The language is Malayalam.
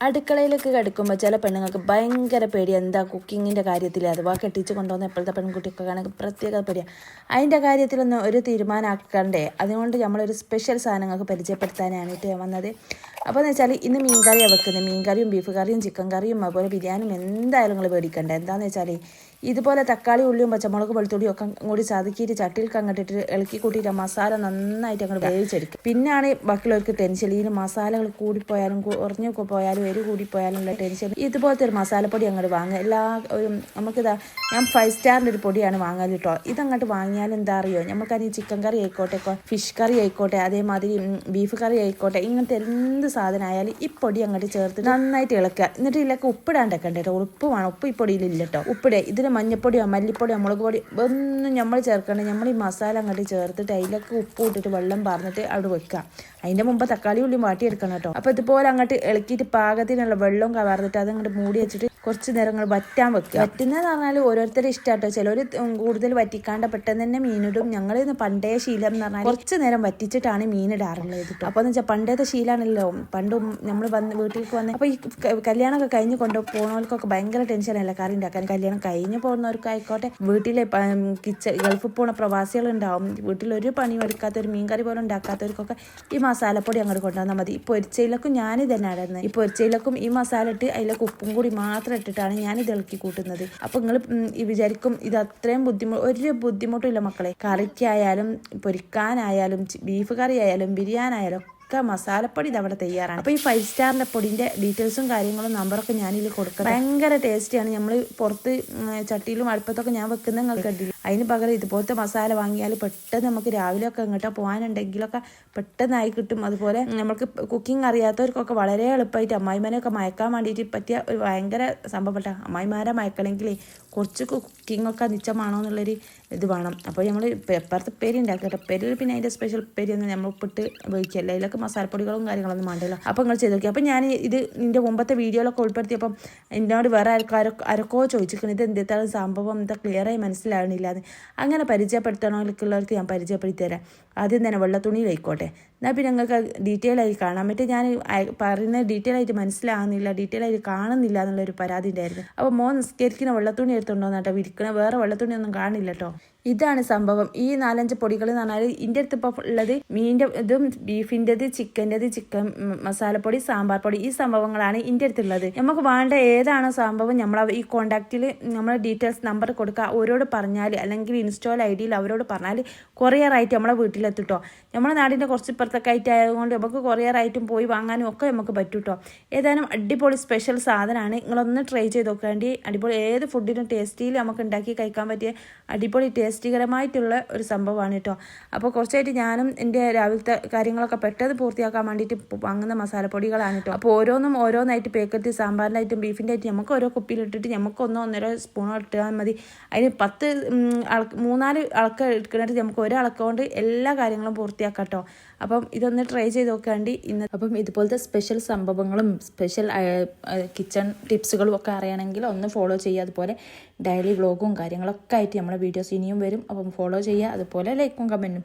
അടുക്കളയിലേക്ക് കിടക്കുമ്പോൾ ചില പെണ്ണുങ്ങൾക്ക് ഭയങ്കര പേടി എന്താ കുക്കിങ്ങിന്റെ കാര്യത്തിൽ അഥവാ കെട്ടിച്ച് കൊണ്ടുവന്ന എപ്പോഴത്തെ പെൺകുട്ടിയൊക്കെ ആണെങ്കിൽ പ്രത്യേക പേടിയാണ് അതിന്റെ കാര്യത്തിലൊന്നും ഒരു തീരുമാനമാക്കണ്ടേ? അതുകൊണ്ട് നമ്മളൊരു സ്പെഷ്യൽ സാധനങ്ങൾക്ക് പരിചയപ്പെടുത്താനാണ് ഇട്ട് വന്നത്. അപ്പോൾ എന്ന് വെച്ചാൽ ഇന്ന് മീൻ കറിയാണ് വെക്കുന്നത്. മീൻ കറിയും ബീഫ് കറിയും ചിക്കൻ കറിയും അതുപോലെ ബിരിയാണിയും എന്തായാലും നിങ്ങൾ പേടിക്കണ്ട. എന്താണെന്ന് വെച്ചാൽ ഇതുപോലെ തക്കാളി ഉള്ളിയും പച്ചമുളക് വെളുത്തുള്ളിയും ഒക്കെ കൂടി ചതുക്കിയിട്ട് ചട്ടിയിൽ കങ്ങട്ടിട്ട് ഇളക്കി കൂട്ടിയിട്ട് മസാല നന്നായിട്ട് അങ്ങോട്ട് വേവിച്ചെടുക്കും. പിന്നാണ് ബാക്കിയുള്ളവർക്ക് ടെൻഷൻ ഈ മസാലകൾ കൂടിപ്പോയാലും കുറഞ്ഞു പോയാലും എരി കൂടിപ്പോയാലും ഉള്ള ടെൻഷൻ. ഇതുപോലത്തെ ഒരു മസാലപ്പൊടി അങ്ങോട്ട് വാങ്ങുക. എല്ലാ ഒരു നമുക്കിതാ ഞാൻ ഫൈവ് സ്റ്റാറിന്റെ ഒരു പൊടിയാണ് വാങ്ങാൻ കേട്ടോ ഇതങ്ങോട്ട് വാങ്ങിയാൽ എന്താ അറിയോ? നമുക്കതിന് ചിക്കൻ കറി ആയിക്കോട്ടെ ഫിഷ് കറി ആയിക്കോട്ടെ അതേമാതിരി ബീഫ് കറി ആയിക്കോട്ടെ ഇങ്ങനത്തെ എന്ത് സാധനമായാലും ഈ പൊടി അങ്ങോട്ട് ചേർത്ത് നന്നായിട്ട് ഇളക്കുക. എന്നിട്ട് ഇതിലൊക്കെ ഉപ്പിടാണ്ടൊക്കെ ഉണ്ട് കേട്ടോ ഉപ്പ് വേണം. ഉപ്പ് ഈ പൊടിയിലില്ല കേട്ടോ ഉപ്പിടെ ഇതിൽ മഞ്ഞപ്പൊടിയോ മല്ലിപ്പൊടിയോ മുളക് പൊടി ഒന്നും നമ്മൾ ചേർക്കണ്ട നമ്മൾ ഈ മസാല അങ്ങോട്ട് ചേർത്തിട്ട് അതിലൊക്കെ ഉപ്പ് ഇട്ടിട്ട് വെള്ളം പറഞ്ഞിട്ട് അവിടെ വെക്കുക. അതിന്റെ മുമ്പ് തക്കാളി മാറ്റി വാട്ടിയെടുക്കണം കേട്ടോ. അപ്പോൾ ഇതുപോലെ അങ്ങോട്ട് ഇളക്കിയിട്ട് പാകത്തിനുള്ള വെള്ളം കവർന്നിട്ട് അതങ്ങോട്ട് മൂടി വെച്ചിട്ട് കുറച്ച് നേരം അങ്ങോട്ട് വറ്റാൻ വെക്കുക വറ്റുന്നതെന്ന് പറഞ്ഞാൽ ഓരോരുത്തരുടെ ഇഷ്ടമാട്ടോ ചിലർ കൂടുതൽ വറ്റിക്കാണ്ട് പെട്ടെന്ന് തന്നെ മീനിടും. ഞങ്ങൾ പണ്ടേ ശീലം എന്ന് പറഞ്ഞാൽ കുറച്ച് നേരം വറ്റിച്ചിട്ടാണ് മീനിടാറുള്ളത് കേട്ടോ. അപ്പോൾ എന്ന് വെച്ചാൽ പണ്ടേത്തെ ശീലമാണല്ലോ പണ്ടും നമ്മൾ വന്ന് വീട്ടിലേക്ക് വന്ന് അപ്പോൾ ഈ കല്യാണമൊക്കെ കഴിഞ്ഞ് കൊണ്ട് പോകുന്നവർക്കൊക്കെ ഭയങ്കര ടെൻഷനല്ല കറി ഉണ്ടാക്കാൻ. കല്യാണം കഴിഞ്ഞ് പോകുന്നവർക്കായിക്കോട്ടെ വീട്ടിലെ കിച്ചൺ ഗൾഫിൽ പോണ പ്രവാസികളുണ്ടാവും. വീട്ടിൽ ഒരു പണിയും എടുക്കാത്ത ഒരു മീൻകറി പോലും ഉണ്ടാക്കാത്തവർക്കൊക്കെ ഈ മസാലപ്പൊടി അങ്ങോട്ട് കൊണ്ടുവന്നാൽ മതി. ഈ പൊരിച്ചയിലൊക്കെ ഞാൻ തന്നെ ഇടുന്നത് ഈ പൊരിച്ചയിലൊക്കെ ഈ മസാല ഇട്ട് അതിലേക്ക് ഉപ്പും കൂടി മാത്രം ഇട്ടിട്ടാണ് ഞാൻ ഇത് ഇളക്കി കൂട്ടുന്നത്. അപ്പോൾ നിങ്ങൾ വിചാരിക്കും ഇത് അത്രയും ബുദ്ധിമുട്ട് ഒരു ബുദ്ധിമുട്ടില്ല മക്കളെ. കറിക്കായാലും പൊരിക്കാനായാലും ബീഫ് കറി ആയാലും ബിരിയാണി ഒക്കെ മസാലപ്പൊടി ഇത് അവിടെ തയ്യാറാണ്. അപ്പോൾ ഈ ഫൈവ് സ്റ്റാറിന്റെ പൊടിന്റെ ഡീറ്റെയിൽസും കാര്യങ്ങളും നമ്പറൊക്കെ ഞാനിതിൽ കൊടുക്കാം ഭയങ്കര ടേസ്റ്റിയാണ് നമ്മൾ പുറത്ത് ചട്ടിയിലും അടുപ്പത്തൊക്കെ ഞാൻ വെക്കുന്ന നിങ്ങൾക്ക് അതിന് പകരം ഇതുപോലത്തെ മസാല വാങ്ങിയാൽ പെട്ടെന്ന് നമുക്ക് രാവിലെ ഒക്കെ എങ്ങോട്ടോ പോകാനുണ്ടെങ്കിലൊക്കെ പെട്ടെന്നായി കിട്ടും. അതുപോലെ നമുക്ക് കുക്കിംഗ് അറിയാത്തവർക്കൊക്കെ വളരെ എളുപ്പമായിട്ട് അമ്മായിമാരെയൊക്കെ മയക്കാൻ വേണ്ടിയിട്ട് പറ്റിയ ഒരു ഭയങ്കര സംഭവപ്പെട്ട അമ്മായിമാരെ മയക്കണമെങ്കിൽ കുറച്ച് ഒക്കെ നിച്ചമാണോ എന്നുള്ളൊരു ഇത് വേണം. അപ്പോൾ നമ്മൾ പെപ്പറത്തെ പേര് ഉണ്ടാക്കട്ടെ പേരിൽ പിന്നെ അതിന്റെ സ്പെഷ്യൽ പേര് ഒന്നും നമ്മൾ ഉപ്പിട്ട് ഉപയോഗിക്കില്ല അതിലൊക്കെ മസാലപ്പൊടികളും കാര്യങ്ങളൊന്നും വേണ്ടല്ലോ. അപ്പോൾ നിങ്ങൾ ചെയ്ത് നോക്കി അപ്പോൾ ഞാൻ ഇത് ഇതിന്റെ മുമ്പത്തെ വീഡിയോയിലൊക്കെ ഉൾപ്പെടുത്തിയപ്പം എന്നോട് വേറെ ആൾക്കാരൊക്കെ ആരൊക്കെ ചോദിച്ചിരിക്കുന്നത് ഇത് എന്താണ് സംഭവം? എന്താ ക്ലിയറായി മനസ്സിലാവണില്ല അങ്ങനെ പരിചയപ്പെടുത്തണവർക്കുള്ളവർക്ക് ഞാൻ പരിചയപ്പെടുത്തി തരാം. ആദ്യം തന്നെ വെള്ളത്തുണിയിലായിക്കോട്ടെ എന്നാൽ പിന്നെ നിങ്ങൾക്ക് ഡീറ്റെയിൽ ആയി കാണാൻ പറ്റും ഞാൻ പറയുന്ന ഡീറ്റെയിൽ ആയിട്ട് മനസ്സിലാകുന്നില്ല ഡീറ്റെയിൽ ആയിട്ട് കാണുന്നില്ല എന്നുള്ളൊരു പരാതി ഉണ്ടായിരുന്നു. അപ്പോൾ മോൻ നിസ്കരിക്കുന്ന വെള്ളത്തുണി എടുത്തുണ്ടോന്ന് കേട്ടോ വിരിക്കണ. വേറെ വെള്ളത്തുണി ഒന്നും കാണില്ല കേട്ടോ ഇതാണ് സംഭവം. ഈ നാലഞ്ച് പൊടികൾ എന്ന് പറഞ്ഞാൽ ഇതിന്റെ അടുത്ത് ഇപ്പോൾ ഉള്ളത് മീന്റെ ഇതും ബീഫിന്റെത് ചിക്കന്റെത് ചിക്കൻ മസാലപ്പൊടി സാമ്പാർ പൊടി ഈ സംഭവങ്ങളാണ് ഇതിന്റെ അടുത്തുള്ളത് നമുക്ക് വേണ്ട ഏതാണോ സംഭവം നമ്മൾ ഈ കോണ്ടാക്റ്റിൽ നമ്മളെ ഡീറ്റെയിൽസ് നമ്പർ കൊടുക്കുക അവരോട് പറഞ്ഞാൽ അല്ലെങ്കിൽ ഇൻസ്റ്റോൾ ഐ ഡിയിൽ അവരോട് പറഞ്ഞാൽ കൊറിയറായിട്ട് നമ്മളെ വീട്ടിലെത്തിട്ടോ നമ്മുടെ നാടിന്റെ കുറച്ച് ഇപ്പുറത്തൊക്കെ ആയിട്ട് ആയതുകൊണ്ട് നമുക്ക് കൊറിയറായിട്ടും പോയി വാങ്ങാനും ഒക്കെ നമുക്ക് പറ്റും കേട്ടോ ഏതായാലും അടിപൊളി സ്പെഷ്യൽ സാധനമാണ്. നിങ്ങളൊന്ന് ട്രൈ ചെയ്ത് നോക്കേണ്ടി അടിപൊളി ഏത് ഫുഡിനും ടേസ്റ്റിയിൽ നമുക്ക് ഉണ്ടാക്കി കഴിക്കാൻ പറ്റിയ അടിപൊളി ടേസ്റ്റികരമായിട്ടുള്ള ഒരു സംഭവമാണ് കേട്ടോ അപ്പോൾ കുറച്ചായിട്ട് ഞാനും എന്റെ രാവിലത്തെ കാര്യങ്ങളൊക്കെ പെട്ടെന്ന് പൂർത്തിയാക്കാൻ വേണ്ടിയിട്ട് വാങ്ങുന്ന മസാലപ്പൊടികളാണ് കേട്ടോ അപ്പോൾ ഓരോന്നും ഓരോന്നായിട്ട് പേക്കറ്റ് ഐറ്റം ബീഫിന്റെ ആയിട്ട് നമുക്ക് ഓരോ കുപ്പിയിലിട്ടിട്ട് നമുക്ക് ഒന്നോ ഒന്നര സ്പൂണോ ഇട്ടാൽ മതി. അതിന് പത്ത് മൂന്നാൽ അളക്ക് എടുക്കണിട്ട് നമുക്ക് കൊണ്ട് എല്ലാ കാര്യങ്ങളും പൂർത്തിയാക്കാം കേട്ടോ അപ്പം ഇതൊന്ന് ട്രൈ ചെയ്ത് നോക്കാണ്ടി ഇന്ന് അപ്പം ഇതുപോലത്തെ സ്പെഷ്യൽ സംഭവങ്ങളും സ്പെഷ്യൽ കിച്ചൺ ടിപ്സുകളും ഒക്കെ അറിയണമെങ്കിൽ ഒന്ന് ഫോളോ ചെയ്യുക. അതുപോലെ ഡെയിലി വ്ളോഗും കാര്യങ്ങളൊക്കെ ആയിട്ട് നമ്മുടെ വീഡിയോസ് ഇനിയും വരും. അപ്പം ഫോളോ ചെയ്യുക. അതുപോലെ ലൈക്കും കമന്റും